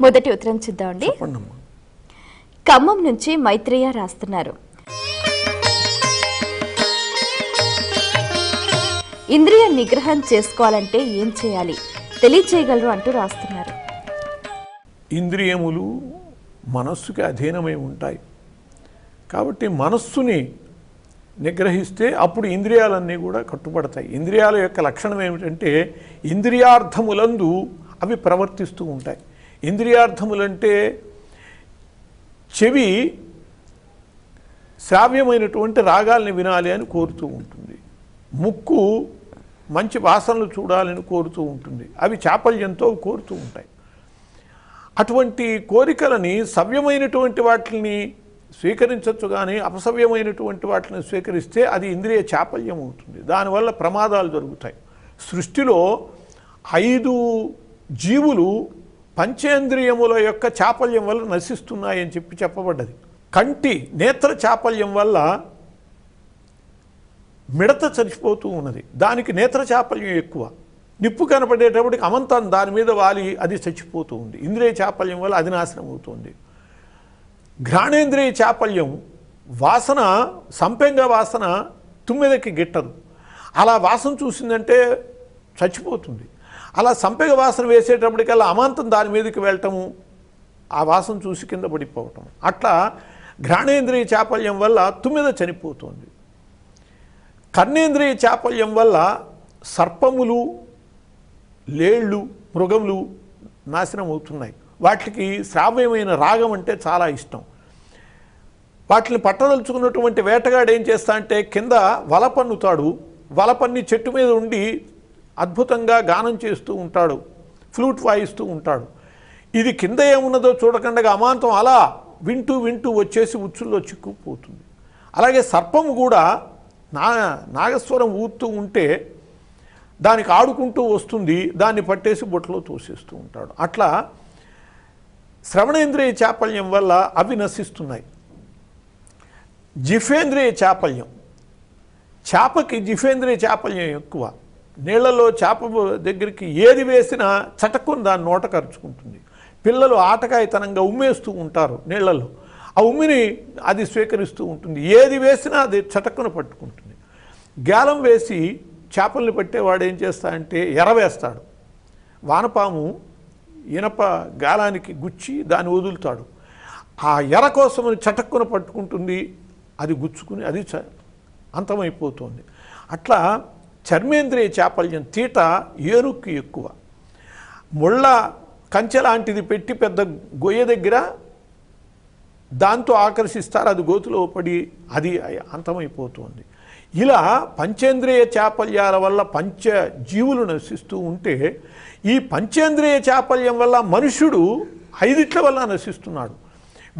మొదటి ఉత్తరం చూద్దామండి ఖమ్మం నుంచి మైత్రేయ రాస్తున్నారు. ఇంద్రియ నిగ్రహం చేసుకోవాలంటే ఏం చేయాలి? తెలియచేయగలరు అంటూ రాస్తున్నారు. ఇంద్రియములు మనస్సుకి అధీనమై ఉంటాయి. కాబట్టి మనస్సుని నిగ్రహిస్తే అప్పుడు ఇంద్రియాలన్నీ కూడా కట్టుబడతాయి. ఇంద్రియాల యొక్క లక్షణం ఏమిటంటే ఇంద్రియార్థములందు అవి ప్రవర్తిస్తూ ఉంటాయి. ఇంద్రియార్థములంటే చెవి శ్రావ్యమైనటువంటి రాగాల్ని వినాలి అని కోరుతూ ఉంటుంది. ముక్కు మంచి వాసనలు చూడాలని కోరుతూ ఉంటుంది. అవి చాపల్యంతో కోరుతూ ఉంటాయి. అటువంటి కోరికలని సవ్యమైనటువంటి వాటిని స్వీకరించవచ్చు కానీ అపసవ్యమైనటువంటి వాటిని స్వీకరిస్తే అది ఇంద్రియ చాపల్యం అవుతుంది. దానివల్ల ప్రమాదాలు జరుగుతాయి. సృష్టిలో ఐదు జీవులు పంచేంద్రియముల యొక్క చాపల్యం వల్ల నశిస్తున్నాయని చెప్పి చెప్పబడ్డది. కంటి నేత్ర చాపల్యం వల్ల మిడత చచ్చిపోతూ ఉన్నది. దానికి నేత్ర చాపల్యం ఎక్కువ. నిప్పు కనపడేటప్పటికి అమంతం దాని మీద వాలి అది చచ్చిపోతూ ఉంది. ఇంద్రియ చాపల్యం వల్ల అది నాశనం అవుతుంది. ఘ్రాణేంద్రియ చాపల్యం వాసన సంపెంగ వాసన తుమ్మెదకి గిట్టదు. అలా వాసన చూసిందంటే చచ్చిపోతుంది. అలా సంపెగ వాసన వేసేటప్పటికల్లా అమాంతం దాని మీదకి వెళ్ళటము ఆ వాసన చూసి కింద పడిపోవటం. అట్లా ఘ్రాణేంద్రియ చాపల్యం వల్ల తుమ్మిద చనిపోతుంది. కర్ణేంద్రియ చాపల్యం వల్ల సర్పములు లేళ్ళు మృగములు నాశనం అవుతున్నాయి వాటికి శ్రావ్యమైన రాగం అంటే చాలా ఇష్టం. వాటిని పట్టదలుచుకున్నటువంటి వేటగాడు ఏం చేస్తా అంటే కింద వల పన్నుతాడు. వల పన్ని చెట్టు మీద ఉండి అద్భుతంగా గానం చేస్తూ ఉంటాడు ఫ్లూట్ వాయిస్తూ ఉంటాడు. ఇది కింద ఏమున్నదో చూడకుండా అమాంతం అలా వింటూ వింటూ వచ్చేసి ఉచ్చుల్లో చిక్కుపోతుంది అలాగే సర్పము కూడా నా నాగస్వరం ఊతూ ఉంటే దానికి ఆడుకుంటూ వస్తుంది దాన్ని పట్టేసి బొట్లో తోసేస్తూ ఉంటాడు. అట్లా శ్రవణేంద్రియ చాపల్యం వల్ల అవి నశిస్తున్నాయి. జిఫేంద్రియ చాపల్యం చేపకి జిఫేంద్రియ చాపల్యం ఎక్కువ. నీళ్ళలో చేప దగ్గరికి ఏది వేసినా చటక్కుని దాన్ని నోట కరుచుకుంటుంది. పిల్లలు ఆటకాయతనంగా ఉమ్మేస్తూ ఉంటారు నీళ్ళలో ఆ ఉమ్మిని అది స్వీకరిస్తూ ఉంటుంది. ఏది వేసినా అది చటక్కున పట్టుకుంటుంది. గాలం వేసి చేపల్ని పట్టేవాడు ఏం చేస్తాడంటే ఎరవేస్తాడు వానపాము ఇనప గాలానికి గుచ్చి దాన్ని వదులుతాడు. ఆ ఎర కోసమని చటక్కున పట్టుకుంటుంది. అది గుచ్చుకుని అది చ అంతమైపోతుంది. అట్లా చర్మేంద్రియ చాపల్యం తీట ఏనుక్కి ఎక్కువ. ముళ్ళ కంచె లాంటిది పెట్టి పెద్ద గొయ్య దగ్గర దాంతో ఆకర్షిస్తారు అది గోతులో పడి అది అంతమైపోతుంది. ఇలా పంచేంద్రియ చాపల్యాల వల్ల పంచ జీవులు నశిస్తూ ఉంటే ఈ పంచేంద్రియ చాపల్యం వల్ల మనుషుడు ఐదిట్ల వల్ల నశిస్తున్నాడు.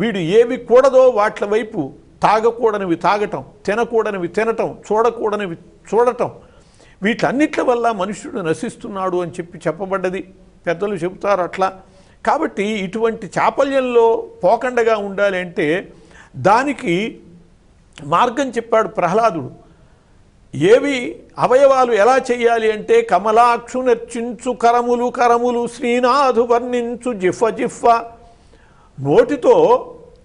వీడు ఏవి కూడదో వాట్ల వైపు తాగకూడనివి తాగటం తినకూడనివి తినటం చూడకూడనివి చూడటం వీటన్నిట్ల వల్ల మనుషుడు నశిస్తున్నాడు అని చెప్పి చెప్పబడ్డది. పెద్దలు చెబుతారు అట్లా. కాబట్టి ఇటువంటి చాపల్యంలో పోకండగా ఉండాలి అంటే దానికి మార్గం చెప్పాడు ప్రహ్లాదుడు. ఏవి అవయవాలు ఎలా చేయాలి అంటే కమలాక్షు నర్చించు కరములు కరములు శ్రీనాథు వర్ణించు జిఫ్ఫ జిఫ్ఫ. నోటితో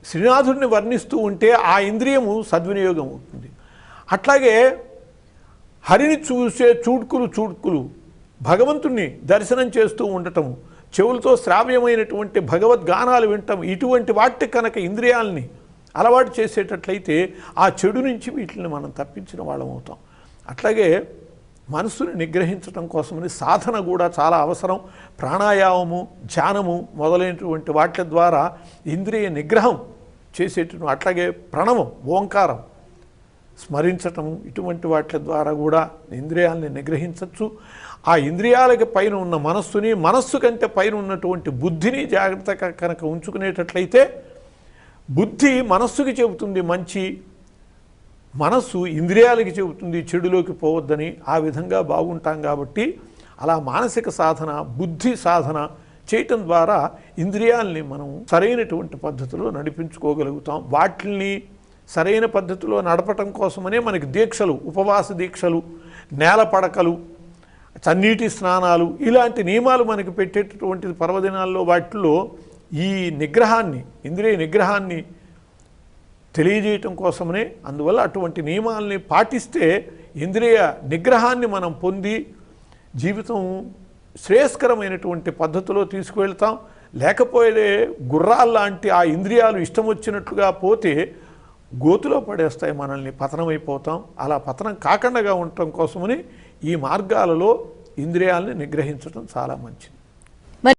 శ్రీనాథుడిని వర్ణిస్తూ ఉంటే ఆ ఇంద్రియము సద్వినియోగం అవుతుంది. అట్లాగే హరిని చూసే చూడ్కులు చూడ్కులు భగవంతుణ్ణి దర్శనం చేస్తూ ఉండటం చెవులతో శ్రావ్యమైనటువంటి భగవద్గానాలు వింటం ఇటువంటి వాటి కనుక ఇంద్రియాలని అలవాటు చేసేటట్లయితే ఆ చెడు నుంచి వీటిని మనం తప్పించిన వాళ్ళం అవుతాం. అట్లాగే మనస్సుని నిగ్రహించడం కోసమని సాధన కూడా చాలా అవసరం. ప్రాణాయామము ధ్యానము మొదలైనటువంటి వాటి ద్వారా ఇంద్రియ నిగ్రహం చేసేటువంటి అట్లాగే ప్రణవం ఓంకారం స్మరించటం ఇటువంటి వాటి ద్వారా కూడా ఇంద్రియాలని నిగ్రహించవచ్చు. ఆ ఇంద్రియాలకి పైన ఉన్న మనస్సుని మనస్సు కంటే పైన ఉన్నటువంటి బుద్ధిని జాగ్రత్తగా కనుక ఉంచుకునేటట్లయితే బుద్ధి మనస్సుకి చెబుతుంది మంచి మనస్సు ఇంద్రియాలకి చెబుతుంది చెడులోకి పోవద్దని ఆ విధంగా బాగుంటాం కాబట్టి అలా మానసిక సాధన బుద్ధి సాధన చేయటం ద్వారా ఇంద్రియాల్ని మనం సరైనటువంటి పద్ధతిలో నడిపించుకోగలుగుతాం. వాటిని సరైన పద్ధతిలో నడపటం కోసమనే మనకి దీక్షలు ఉపవాస దీక్షలు నేల పడకలు చన్నీటి స్నానాలు ఇలాంటి నియమాలు మనకి పెట్టేటటువంటి పర్వదినాల్లో వాటిలో ఈ నిగ్రహాన్ని ఇంద్రియ నిగ్రహాన్ని తెలియజేయటం కోసమనే అందువల్ల అటువంటి నియమాల్ని పాటిస్తే ఇంద్రియ నిగ్రహాన్ని మనం పొంది జీవితం శ్రేయస్కరమైనటువంటి పద్ధతిలో తీసుకువెళ్తాం. లేకపోతే గుర్రాల్లాంటి ఆ ఇంద్రియాలు ఇష్టం వచ్చినట్లుగా పోతే గోతులో పడేస్తాయి మనల్ని పతనమైపోతాం అలా పతనం కాకుండా ఉండటం కోసమని ఈ మార్గాలలో ఇంద్రియాలని నిగ్రహించడం చాలా మంచిది.